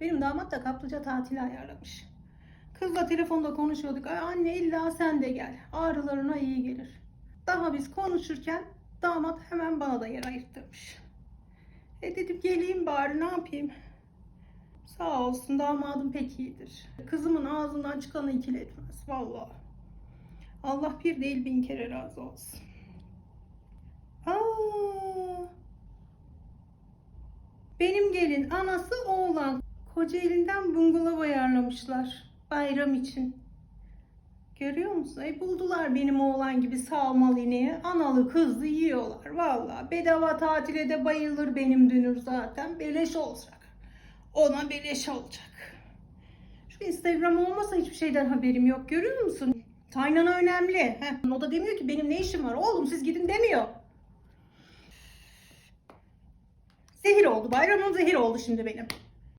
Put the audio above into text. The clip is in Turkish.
Benim damat da kaplıca tatili ayarlamış. Kızla telefonda konuşuyorduk. Ay anne illa sen de gel. Ağrılarına iyi gelir. Daha biz konuşurken damat hemen bana da yer ayırttırmış. E dedim geleyim bari ne yapayım. Sağ olsun damadım pek iyidir. Kızımın ağzından çıkanı ikiletmez vallahi. Allah bir değil bin kere razı olsun. Aa, benim gelin anası oğlan. Kocaeli'nden bungalov ayarlamışlar bayram için. Görüyor musun? E buldular benim oğlan gibi salmalı ineği. Analı kızlı yiyorlar. Vallahi bedava tatile de bayılır benim dünür zaten. Beleş olacak. Ona beleş olacak. Şu Instagram olmasa hiçbir şeyden haberim yok. Görüyor musun? Kaynana önemli. Heh, o da demiyor ki benim ne işim var? Oğlum siz gidin demiyor. Zehir oldu. Bayramım zehir oldu şimdi benim.